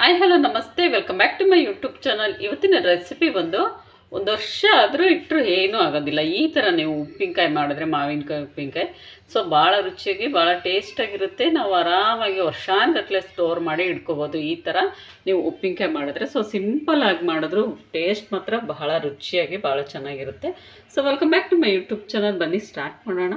Hi hello ನಮಸ್ತೆ. Welcome back to my YouTube channel ಇವತ್ತಿನ recipe ಬಂದು ಒಂದು ವರ್ಷ ಆದರೂ ಇಟ್ಟರು ಏನೂ ಆಗೋದಿಲ್ಲ. ಈ ಥರ ನೀವು ಉಪ್ಪಿನಕಾಯಿ ಮಾಡಿದ್ರೆ ಮಾವಿನಕಾಯಿ ಉಪ್ಪಿನಕಾಯಿ. ಸೊ ಭಾಳ ರುಚಿಯಾಗಿ, ಭಾಳ ಟೇಸ್ಟಾಗಿರುತ್ತೆ ನಾವು ಆರಾಮಾಗಿ ವರ್ಷಾನ್ಗಟ್ಲೆ ಸ್ಟೋರ್ ಮಾಡಿ ಇಟ್ಕೋಬೋದು. ಈ ಥರ ನೀವು ಉಪ್ಪಿನಕಾಯಿ ಮಾಡಿದ್ರೆ. ಸೊ ಸಿಂಪಲ್ ಆಗಿ ಮಾಡಿದ್ರು ಟೇಸ್ಟ್ ಮಾತ್ರ ಬಹಳ ರುಚಿಯಾಗಿ, ಭಾಳ ಚೆನ್ನಾಗಿರುತ್ತೆ. So welcome back to my YouTube channel ಬನ್ನಿ ಸ್ಟಾರ್ಟ್ ಮಾಡೋಣ.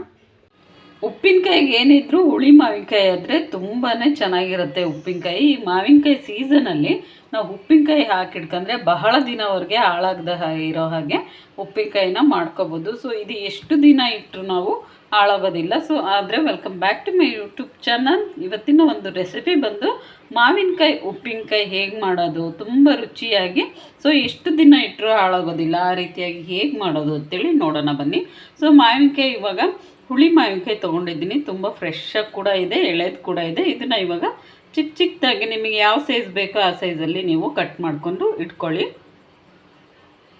ಉಪ್ಪಿನಕಾಯಿಗೆ ಏನಿದ್ರು ಹುಳಿ ಮಾವಿನಕಾಯಿ ಆದರೆ ತುಂಬಾ ಚೆನ್ನಾಗಿರುತ್ತೆ ಉಪ್ಪಿನಕಾಯಿ. ಈ ಮಾವಿನಕಾಯಿ ಸೀಸನಲ್ಲಿ ನಾವು ಉಪ್ಪಿನಕಾಯಿ ಹಾಕಿಡ್ಕಂದ್ರೆ ಬಹಳ ದಿನವರೆಗೆ ಹಾಳಾಗದ ಇರೋ ಹಾಗೆ ಉಪ್ಪಿನಕಾಯಿನ ಮಾಡ್ಕೋಬೋದು. ಸೊ ಇದು ಎಷ್ಟು ದಿನ ಇಟ್ಟರು ನಾವು ಹಾಳಾಗೋದಿಲ್ಲ. ಸೊ ಆದರೆ welcome back to my YouTube channel ಇವತ್ತಿನ ಒಂದು ರೆಸಿಪಿ ಬಂದು ಮಾವಿನಕಾಯಿ ಉಪ್ಪಿನಕಾಯಿ ಹೇಗೆ ಮಾಡೋದು, ತುಂಬ ರುಚಿಯಾಗಿ ಸೊ ಎಷ್ಟು ದಿನ ಇಟ್ಟರು ಹಾಳಾಗೋದಿಲ್ಲ, ಆ ರೀತಿಯಾಗಿ ಹೇಗೆ ಮಾಡೋದು ಅಂತೇಳಿ ನೋಡೋಣ ಬನ್ನಿ. ಸೊ ಮಾವಿನಕಾಯಿ ಇವಾಗ ಹುಳಿ ಮಾವಿನಕಾಯಿ ತೊಗೊಂಡಿದ್ದೀನಿ. ತುಂಬ ಫ್ರೆಶ್ಶಾಗಿ ಕೂಡ ಇದೆ, ಎಳೆದು ಕೂಡ ಇದೆ. ಇದನ್ನು ಇವಾಗ ಚಿಕ್ಕ ಚಿಕ್ಕದಾಗಿ ನಿಮಗೆ ಯಾವ ಸೈಜ್ ಬೇಕೋ ಆ ಸೈಜಲ್ಲಿ ನೀವು ಕಟ್ ಮಾಡಿಕೊಂಡು ಇಟ್ಕೊಳ್ಳಿ.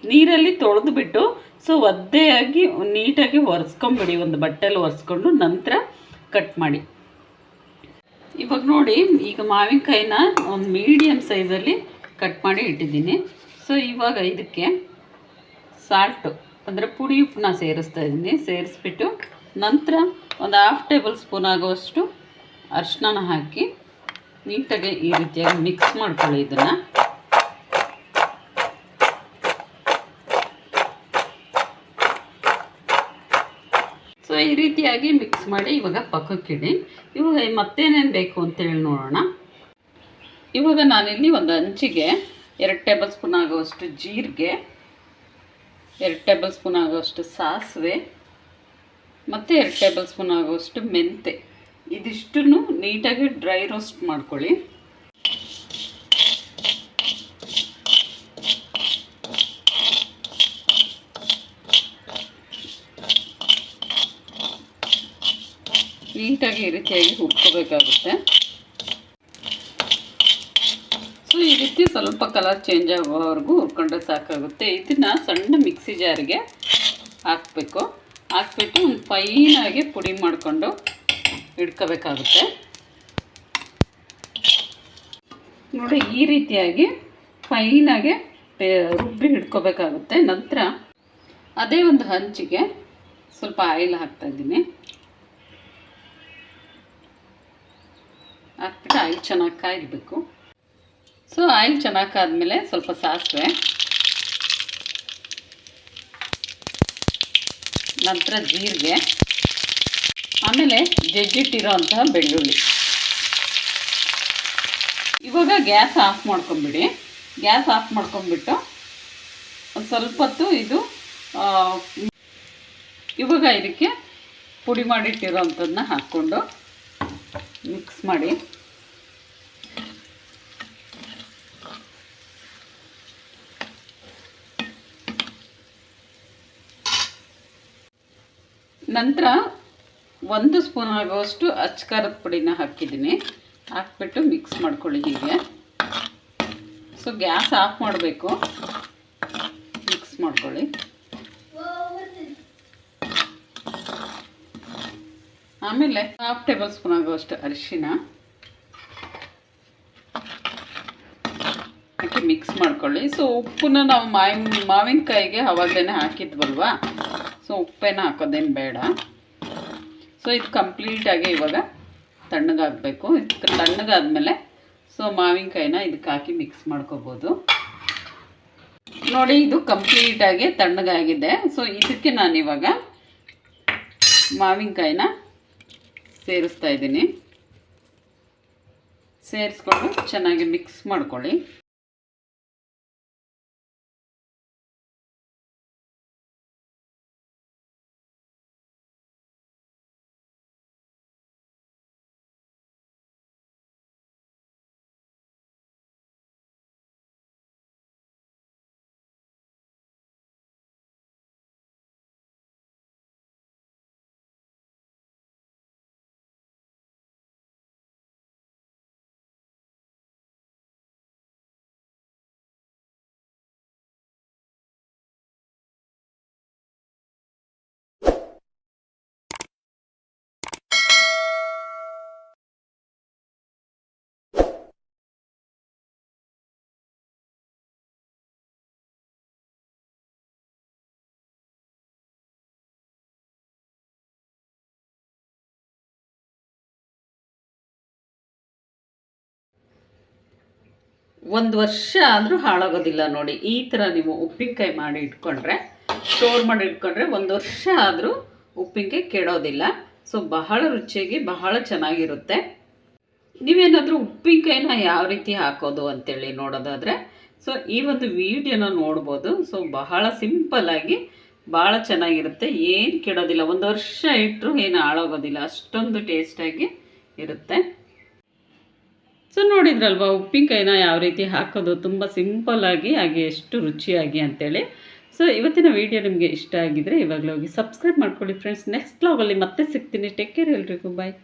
ನೀರಲ್ಲಿ ತೊಳೆದ್ಬಿಟ್ಟು ಸೊ ಒದ್ದೆಯಾಗಿ, ನೀಟಾಗಿ ಒರೆಸ್ಕೊಂಬಿಡಿ. ಒಂದು ಬಟ್ಟೆಲಿ ಒರೆಸ್ಕೊಂಡು ನಂತರ ಕಟ್ ಮಾಡಿ. ಇವಾಗ ನೋಡಿ, ಈಗ ಮಾವಿನಕಾಯಿನ ಒಂದು ಮೀಡಿಯಮ್ ಸೈಜಲ್ಲಿ ಕಟ್ ಮಾಡಿ ಇಟ್ಟಿದ್ದೀನಿ. ಸೊ ಇವಾಗ ಇದಕ್ಕೆ ಸಾಲ್ಟು ಅಂದರೆ ಪುಡಿ ಉಪ್ಪನ್ನ ಸೇರಿಸ್ತಾ ಇದ್ದೀನಿ. ಸೇರಿಸ್ಬಿಟ್ಟು ನಂತರ ಒಂದು ಹಾಫ್ ಟೇಬಲ್ ಸ್ಪೂನ್ ಆಗುವಷ್ಟು ಅರಿಶಿನ ಹಾಕಿ ನೀಟಾಗಿ ಈ ರೀತಿಯಾಗಿ ಮಿಕ್ಸ್ ಮಾಡ್ಕೊಳ್ಳಿ ಇದನ್ನು. ಸೊ ಈ ರೀತಿಯಾಗಿ ಮಿಕ್ಸ್ ಮಾಡಿ ಇವಾಗ ಪಕ್ಕಕ್ಕಿಡಿ. ಇವಾಗ ಮತ್ತೇನೇನು ಬೇಕು ಅಂತೇಳಿ ನೋಡೋಣ. ಇವಾಗ ನಾನಿಲ್ಲಿ ಒಂದು ಹಂಚಿಗೆ ಎರಡು ಟೇಬಲ್ ಸ್ಪೂನ್ ಆಗುವಷ್ಟು ಜೀರಿಗೆ, ಎರಡು ಟೇಬಲ್ ಸ್ಪೂನ್ ಆಗುವಷ್ಟು ಸಾಸಿವೆ ಮತ್ತು ಎರಡು ಟೇಬಲ್ ಸ್ಪೂನ್ ಆಗೋಷ್ಟು ಮೆಂತೆ. ಇದಿಷ್ಟನ್ನು ನೀಟಾಗಿ ಡ್ರೈ ರೋಸ್ಟ್ ಮಾಡ್ಕೊಳ್ಳಿ. ನೀಟಾಗಿ ಈ ರೀತಿಯಾಗಿ ಹುರ್ಕೋಬೇಕಾಗುತ್ತೆ. ಸೊ ಈ ರೀತಿ ಸ್ವಲ್ಪ ಕಲರ್ ಚೇಂಜ್ ಆಗೋವರೆಗೂ ಹುರ್ಕೊಂಡ್ರೆ ಸಾಕಾಗುತ್ತೆ. ಇದನ್ನು ಸಣ್ಣ ಮಿಕ್ಸಿ ಜಾರಿಗೆ ಹಾಕಬೇಕು. ಹಾಕ್ಬಿಟ್ಟು ಒಂದು ಫೈನಾಗಿ ಪುಡಿ ಮಾಡಿಕೊಂಡು ಇಡ್ಕೋಬೇಕಾಗುತ್ತೆ. ನೋಡಿ, ಈ ರೀತಿಯಾಗಿ ಫೈನಾಗೆ ರುಬ್ಬಿ ಹಿಡ್ಕೋಬೇಕಾಗುತ್ತೆ ನಂತರ ಅದೇ ಒಂದು ಹಂಚಿಗೆ ಸ್ವಲ್ಪ ಆಯಿಲ್ ಹಾಕ್ತಾಯಿದ್ದೀನಿ ಹಾಕ್ಬಿಟ್ಟು ಆಯಿಲ್ ಚೆನ್ನಾಗಿ ಕಾಯಬೇಕು. ಸೊ ಆಯಿಲ್ ಚೆನ್ನಾಗಿ ಕಾದ್ಮೇಲೆ ಸ್ವಲ್ಪ ಸಾಸಿವೆ. ನಂತರ ಜೀರಿಗೆ, ಆಮೇಲೆ ಜಜ್ಜಿಟ್ಟಿರೋ ಅಂತಹ ಬೆಳ್ಳುಳ್ಳಿ. ಇವಾಗ ಗ್ಯಾಸ್ ಆಫ್ ಮಾಡ್ಕೊಂಬಿಡಿ. ಗ್ಯಾಸ್ ಆಫ್ ಮಾಡ್ಕೊಂಬಿಟ್ಟು ಒಂದು ಸ್ವಲ್ಪ ಹೊತ್ತು ಇದು ಇವಾಗ ಇದಕ್ಕೆ ಪುಡಿ ಮಾಡಿಟ್ಟಿರೋ ಅಂಥದ್ದನ್ನ ಹಾಕ್ಕೊಂಡು ಮಿಕ್ಸ್ ಮಾಡಿ. ನಂತರ ಒಂದು ಸ್ಪೂನ್ ಆಗುವಷ್ಟು ಅಚ್ಕಾರದ ಪುಡಿನ ಹಾಕಿದ್ದೀನಿ. ಹಾಕ್ಬಿಟ್ಟು ಮಿಕ್ಸ್ ಮಾಡ್ಕೊಳ್ಳಿ ಹೀಗೆ. ಸೊ ಗ್ಯಾಸ್ ಆಫ್ ಮಾಡಬೇಕು. ಮಿಕ್ಸ್ ಮಾಡ್ಕೊಳ್ಳಿ. ಆಮೇಲೆ ಹಾಫ್ ಟೇಬಲ್ ಸ್ಪೂನ್ ಆಗುವಷ್ಟು ಅರಿಶಿನ. ಮಿಕ್ಸ್ ಮಾಡ್ಕೊಳ್ಳಿ. ಸೊ ಉಪ್ಪನ್ನ ನಾವು ಮಾವಿನ, ಮಾವಿನಕಾಯಿಗೆ ಅವಾಗಲೇ ಹಾಕಿದ್ವಲ್ವಾ? ಸೊ ಉಪ್ಪೇನ ಹಾಕೋದೇನು ಬೇಡ. ಸೊ ಇದು ಕಂಪ್ಲೀಟಾಗಿ ಇವಾಗ ತಣ್ಣಗಾಗಬೇಕು. ಇದು ತಣ್ಣಗಾದ್ಮೇಲೆ ಸೊ ಮಾವಿನಕಾಯಿನ ಇದಕ್ಕೆ ಹಾಕಿ ಮಿಕ್ಸ್ ಮಾಡ್ಕೋಬೋದು. ನೋಡಿ ಇದು ಕಂಪ್ಲೀಟಾಗಿ ತಣ್ಣಗಾಗಿದೆ. ಸೊ ಇದಕ್ಕೆ ನಾನಿವಾಗ ಮಾವಿನಕಾಯಿನ ಸೇರಿಸ್ತಾ ಇದ್ದೀನಿ. ಸೇರಿಸ್ಕೊಂಡು ಚೆನ್ನಾಗಿ ಮಿಕ್ಸ್ ಮಾಡ್ಕೊಳ್ಳಿ. ಒಂದು ವರ್ಷ ಆದರೂ ಹಾಳಾಗೋದಿಲ್ಲ ನೋಡಿ. ಈ ಥರ ನೀವು ಉಪ್ಪಿನಕಾಯಿ ಮಾಡಿ ಇಟ್ಕೊಂಡ್ರೆ, ಸ್ಟೋರ್ ಮಾಡಿ ಇಟ್ಕೊಂಡ್ರೆ ಒಂದು ವರ್ಷ ಆದರೂ ಉಪ್ಪಿನಕಾಯಿ ಕೆಡೋದಿಲ್ಲ. ಸೊ ಬಹಳ ರುಚಿಯಾಗಿ ಬಹಳ ಚೆನ್ನಾಗಿರುತ್ತೆ. ನೀವೇನಾದರೂ ಉಪ್ಪಿನಕಾಯಿನ ಯಾವ ರೀತಿ ಹಾಕೋದು ಅಂತೇಳಿ ನೋಡೋದಾದರೆ ಸೊ ಈ ಒಂದು ವಿಡಿಯೋನ ನೋಡ್ಬೋದು. ಸೊ ಬಹಳ ಸಿಂಪಲ್ಲಾಗಿ ಭಾಳ ಚೆನ್ನಾಗಿರುತ್ತೆ. ಏನು ಕೆಡೋದಿಲ್ಲ. ಒಂದು ವರ್ಷ ಇಟ್ಟರು ಏನು ಹಾಳಾಗೋದಿಲ್ಲ. ಅಷ್ಟೊಂದು ಟೇಸ್ಟಾಗಿ ಇರುತ್ತೆ. ಸೊ ನೋಡಿದ್ರಲ್ವ, ಉಪ್ಪಿನಕಾಯಿನ ಯಾವ ರೀತಿ ಹಾಕೋದು ತುಂಬ ಸಿಂಪಲ್ಲಾಗಿ ಹಾಗೆ ಎಷ್ಟು ರುಚಿಯಾಗಿ ಅಂತೇಳಿ. ಸೊ ಇವತ್ತಿನ ವಿಡಿಯೋ ನಿಮಗೆ ಇಷ್ಟ ಆಗಿದ್ರೆ ಇವಾಗಲೇ ಹೋಗಿ ಸಬ್ಸ್ಕ್ರೈಬ್ ಮಾಡ್ಕೊಳ್ಳಿ ಫ್ರೆಂಡ್ಸ್ ನೆಕ್ಸ್ಟ್ ಲಾಗಲ್ಲಿ ಮತ್ತೆ ಸಿಗ್ತೀನಿ. ಟೇಕ್ ಕೇರ್ ಎಲ್ರಿಗೂ. ಬಾಯ್